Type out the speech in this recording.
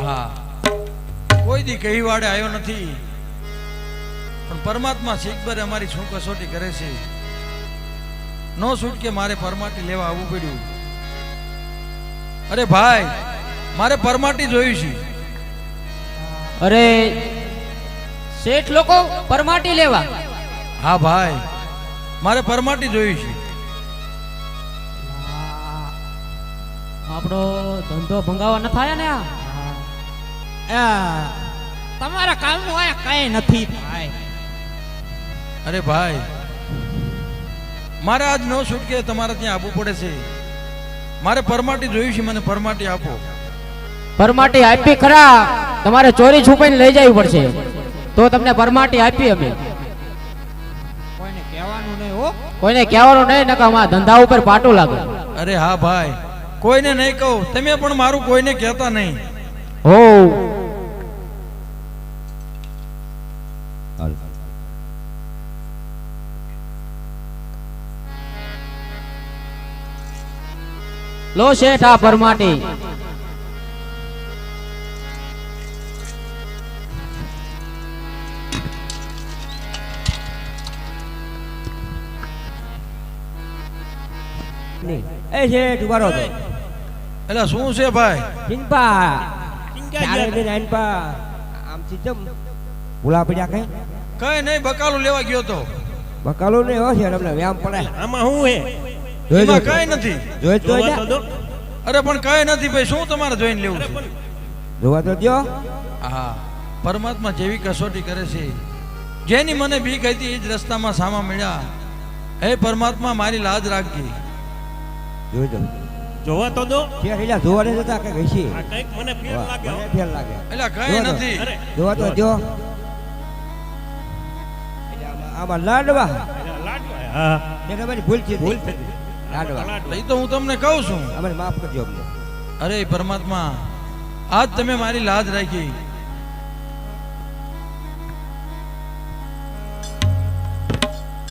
હા. કોઈ દી કહી વાડે આવ્યો નથી. પણ પરમાત્મા શીખબરે અમારી શું કસોટી કરે છે. નો છૂટકે મારે પરમાટી લેવા આવવું પડ્યું. અરે ભાઈ મારે પરમાટી જોયું છે. અરે શેઠ લોકો પરમાટી લેવા. હા ભાઈ મારે પરમાટી જોયું છે. આપણો ધંધો ભંગાવા ન થાય ને આ, તમારા કામનું આ કઈ નથી ભાઈ. અરે ભાઈ મારે આજ નો છૂટકે તમારે ત્યાં આપવું પડે છે. મારે પરમાટી જોયું છે મને પરમાટી આપો. પરમાટી આપી ખરા તમારે ચોરી છુપાઈને લઈ જવી પડશે. તો તમને પરમાટી આપી અમે. કોઈને કહેવાનું નહીં હો. કોઈને કહેવાનું નહીં નકા અમારા ધંધા ઉપર પાટો લાગે. અરે હા ભાઈ કોઈને નહીં કહું તમે પણ મારું કોઈને કહેતા નહીં. હો. લો શેઠ આ પરમાટી. એ છે ઊભા રહો એટલે શું છે ભાઈ? ચિંપા ભૂલા પડ્યા કઈ? કઈ નહીં બકાલું લેવા ગયો તો. બકાલો ને હો છે તમને વ્યામ પડે. આમાં શું હે? એમાં કઈ નથી. જોઈ તો. અરે પણ કઈ નથી ભાઈ શું તમારે જોઈને લેવું છે? જોવા તો દ્યો. હા પરમાત્મા જેવી કસોટી કરે છે. જેની મને બીક હતી એ જ રસ્તામાં સામા મળ્યા. હે પરમાત્મા મારી લાજ રાખજે. જોઈ જો જોવા તો દો. છે રીલા જોવા નહીં જતા કે ઘસી આ કંઈક મને ફેર લાગે મને ફેર લાગે. એલા કઈ નથી. જોવા તો જો આમાં- આમાં લાડવા. લાડવા હા. એ મારી ભૂલ છે ભૂલ છે લાડવા. એ તો હું તમને કહું છું. અમારે માફ કરજો અમને. અરે પરમાત્મા આજ તમે મારી લાજ રાખી.